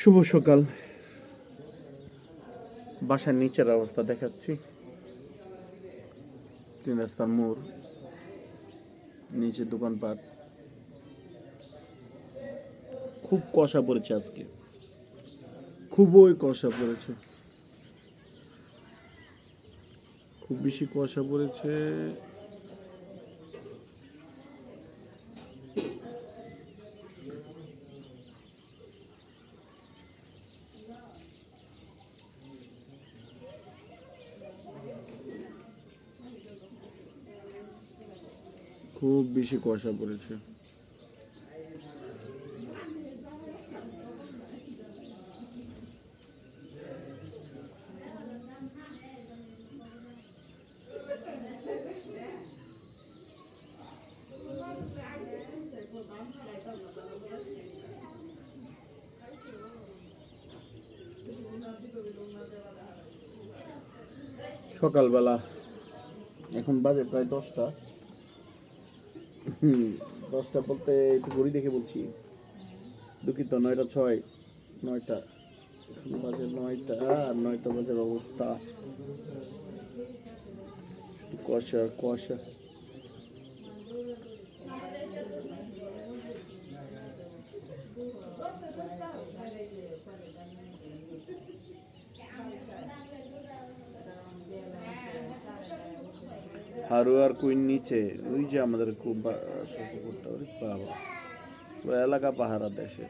শুভ সকাল। বাসার নিচের অবস্থা দেখাচ্ছি। তিন রাস্তার মোড়, নিচে দোকানপাট। খুব কষা পড়েছে আজকে। খুবই কষা পড়েছে। খুব বেশি কষা পড়েছে খুব বেশি কষা পড়েছে। সকালবেলা এখন বাজে প্রায় দশটা। হুম, দশটা বলতে একটু ঘড়ি দেখে বলছি। দুঃখিত নয়টা ছয় নয়টা। বাজে নয়টা আর নয়টা বাজার অবস্থা। কুয়াশা কুয়াশা। হারু আর কুইন নিচে। ওই যে আমাদের খুব বাবা এলাকা পাহারা দেশে।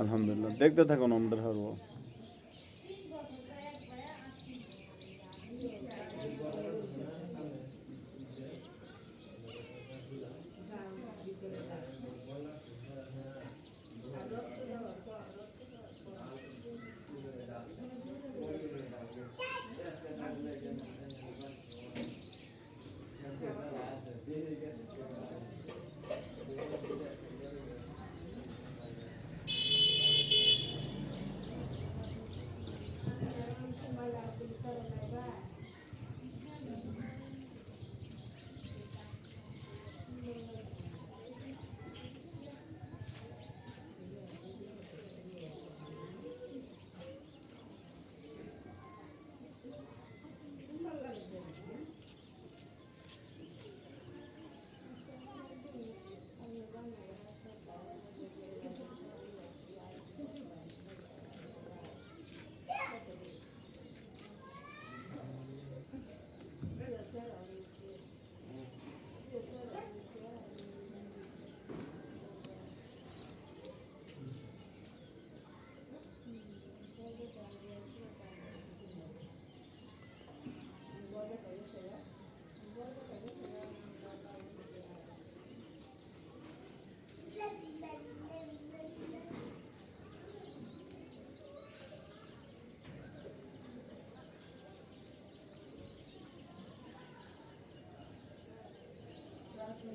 আলহামদুলিল্লাহ। দেখতে থাকুন আমাদের হারু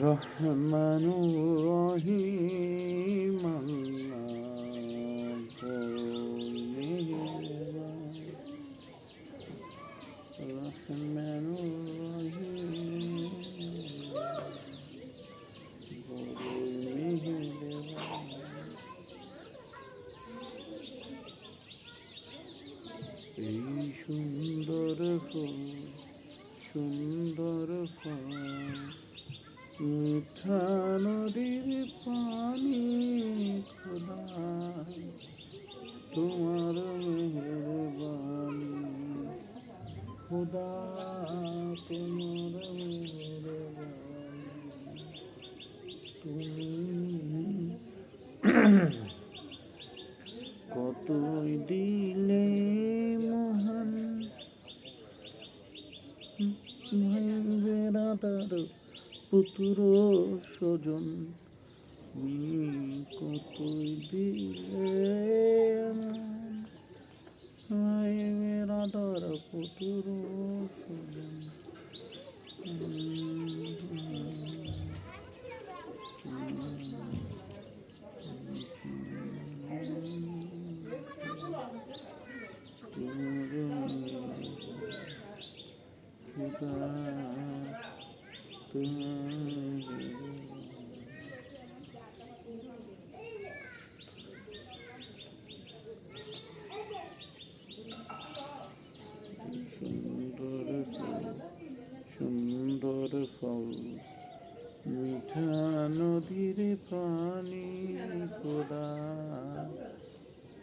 Rahmanurrahim. নদীর পানি খোদা তোমার মেহরবানি। খোদা তোমার মেহরবানি। তুমি কতই দিলে মহান বেড়াদার পুত্র স্বজন। কতই দিলে রাধার পুত্র স্বজন। সুন্দর ফল মিঠা নদীর পানি খোদা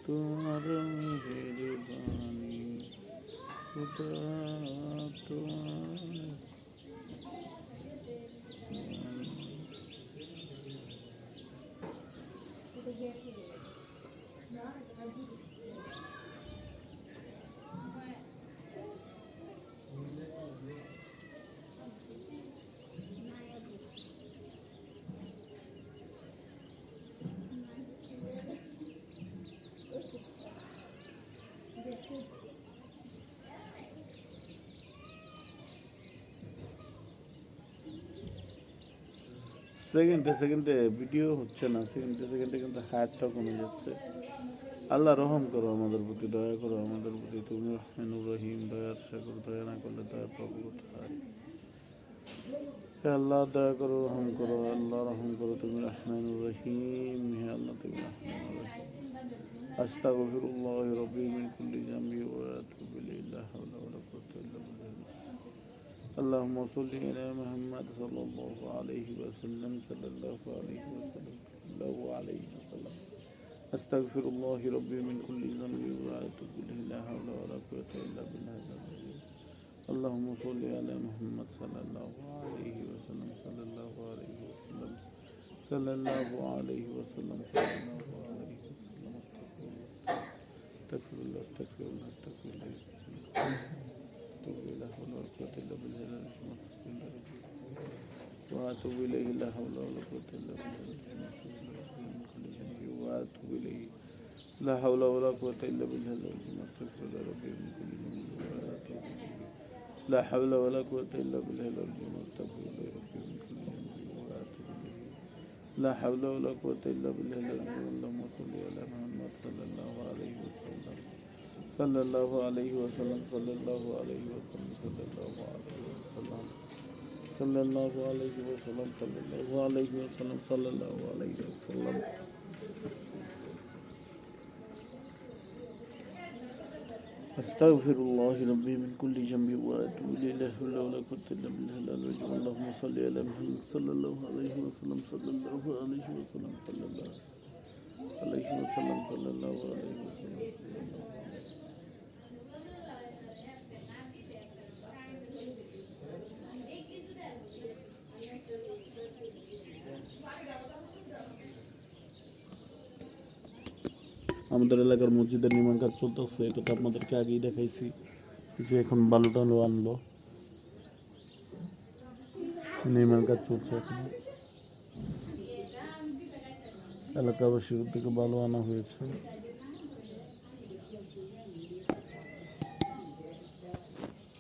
তোমার মেহের বাণী খোদা তোমার সেকেন্ডে সেকেন্ডে ভিডিও হচ্ছে না সেকেন্ডে সেকেন্ডে কিন্তু হায়ারটা কমে যাচ্ছে আল্লাহ রহম করো আমাদের প্রতি দয়া করো আমাদের প্রতি তুমি রহমানুর রহিম দয়ার সাগর দয়া না করলে দয়া পাবো কোথায় হে আল্লাহ দয়া করো রহম করো আল্লাহ রহম করো তুমি রহমানুর রহিম হে আল্লাহ তুমি রহমানুর রহিম أستغفر الله ربي من كل ذنب وأتوب إليه لا حول ولا قوة إلا بالله اللهم صل على محمد صلى الله عليه وسلم صلى الله عليه وسلم الله عليه وسلم أستغفر الله ربي من كل ذنب وأتوب إليه لا حول ولا قوة إلا بالله اللهم صل على محمد صلى الله عليه وسلم صلى الله عليه وسلم صلى الله عليه وسلم صلى الله عليه وسلم. استغفر الله استغفر الله استغفر الله استغفر الله لا حول ولا قوة إلا بالله وأتوب إليه لا حول ولا قوة إلا بالله وأتوب إليه. لا حول ولا قوة إلا بالله أستغفر الله ربي من كل ذنب وأتوب إليه. لا حول ولا قوة إلا بالله العظيم. أستغفر ربي من كل ذنب وأتوب إليه. لا حول ولا قوة إلا بالله العظيم. اللهم صل على محمد صلى الله عليه وسلم. صلى الله عليه وسلم. صلى الله عليه وسلم. صلى الله عليه وسلم. صلى الله عليه وسلم. صلى الله عليه وسلم. صلى الله عليه وسلم. أستغفر الله ربي من كل جنب وأتوب إليه لا حول ولا قوة إلا اللهم صل على محمد صلى الله عليه وسلم صلى الله عليه وسلم صلى الله عليه وسلم صلى الله عليه وسلم. আমাদের এলাকার মসজিদের নির্মাণ কাজ চলতেছে, এটা তো আপনাদেরকে আগেই দেখাইছি যে এখন বালু টালু আনলো। নির্মাণ কাজ চলছে এখন। এলাকাবাসীর থেকে বালু আনা হয়েছে।